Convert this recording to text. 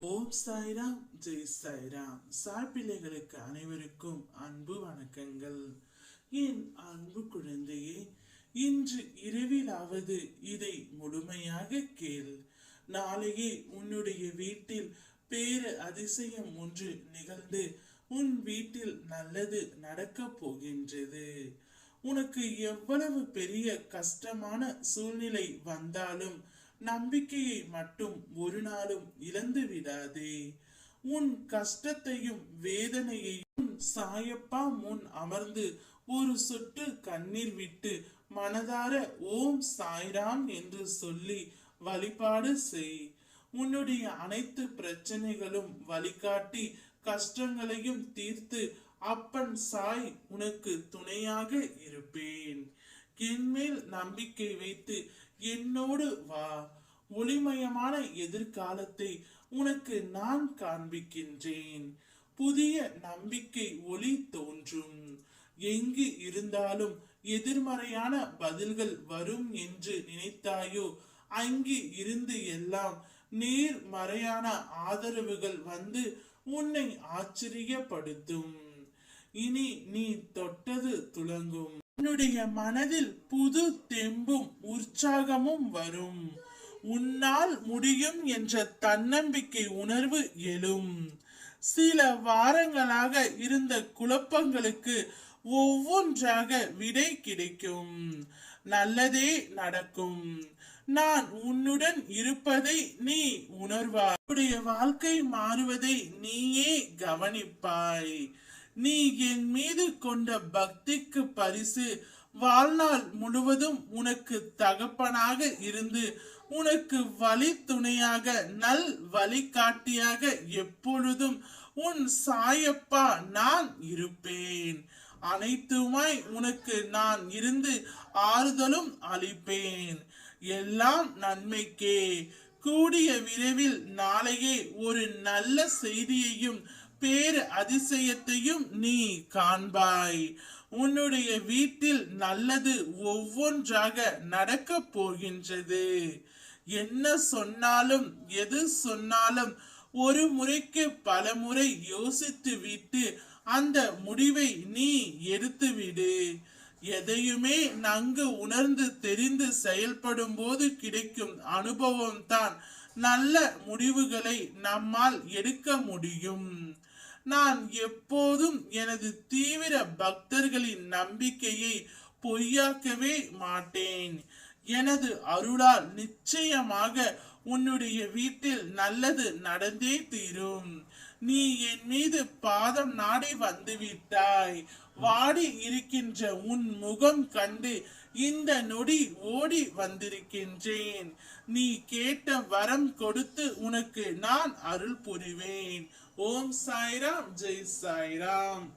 ஓம் சாய்ராம் ஜெய் சாய்ராம். சாய் பிள்ளைகளுக்கு அனைவருக்கும் அன்பு வணக்கங்கள். என் அன்பு குழந்தையே இன்று இரவிலாவது இதை முழுமையாக கேள். நாளையே உன்னுடைய வீட்டில் பேரு அதிசயம் ஒன்று நிகழ்ந்து உன் வீட்டில் நல்லது நடக்கப் போகின்றது. உனக்கு எவ்வளவு பெரிய கஷ்டமான சூழ்நிலை வந்தாலும் நம்பிக்கையை மட்டும் ஒரு நாளும் இழந்து விடாதே. உன் கஷ்டத்தையும் வேதனையையும் சாயப்பா முன் அமர்ந்து ஒரு சொட்டு கண்ணீர் விட்டு மனதார ஓம் சாய்ராம் என்று சொல்லி வழிபாடு செய். உன்னுடைய அனைத்து பிரச்சனைகளும் வழிகாட்டி கஷ்டங்களையும் தீர்த்து அப்பன் சாய் உனக்கு துணையாக இருப்பேன். என்மேல் நம்பிக்கை வைத்து என்னோடு வா. ஒளிமயமான எதிர்காலத்தை உனக்கு நான் காண்பிக்கின்றேன். புதிய நம்பிக்கை ஒளி தோன்றும். எங்கு இருந்தாலும் எதிர்மறையான பதில்கள் வரும் என்று நினைத்தாயோ அங்கு இருந்து எல்லாம் நேர்மறையான ஆதரவுகள் வந்து உன்னை ஆச்சரியப்படுத்தும். இனி நீ தொட்டது துலங்கும். உன்னுடைய மனதில் புது தெம்பும் உற்சாகமும் வரும். உன்னால் முடியும் என்ற தன்னம்பிக்கை உணர்வு எழும். சில வாரங்களாக இருந்த குழப்பங்களுக்கு ஒவ்வொன்றாக விடை கிடைக்கும். நல்லதே நடக்கும். நான் உன்னுடன் இருப்பதை நீ உணர்வாய். உன்னுடைய வாழ்க்கை மாறுவதை நீயே கவனிப்பாய். நீ என் மீது கொண்ட பக்திக்கு பரிசு வாழ்நாள் முழுவதும் உனக்கு தகப்பனாக இருந்து உனக்கு வழி துணையாக நல் வழிகாட்டியாக எப்பொழுதும் உன் சாயப்பா நான் இருப்பேன். அனைத்துமாய் உனக்கு நான் இருந்து ஆறுதலும் அளிப்பேன். எல்லாம் நன்மைக்கே. கூடிய விரைவில் நாளையே ஒரு நல்ல செய்தியையும் பேர் அதிசயத்தையும் நீ காண்பாய். உன்னுடைய வீட்டில் நல்லது ஒவ்வொன்றாக நடக்க போகின்றது. என்ன சொன்னாலும் எது சொன்னாலும் ஒரு முறைக்கு பல முறை யோசித்து விட்டு அந்த முடிவை நீ எடுத்துவிடு. எதையுமே நன்கு உணர்ந்து தெரிந்து செயல்படும் போது கிடைக்கும் அனுபவம் தான் நல்ல முடிவுகளை நம்மால் எடுக்க முடியும். நான் எப்போதும் எனது தீவிர பக்தர்களின் நம்பிக்கையை பொய்யாக்கவே மாட்டேன். எனது அருளால் நிச்சயமாக உன்னுடைய வீட்டில் நல்லது நடந்தே தீரும். நீ என் மீது பாதம் நாடி வந்துவிட்டாய். வாடி இருக்கின்ற உன் முகம் கண்டு இந்த நொடி ஓடி வந்திருக்கின்றேன். நீ கேட்ட வரம் கொடுத்து உனக்கு நான் அருள் புரிவேன். ஓம் சாய்ராம் ஜெய் சாய்ராம்.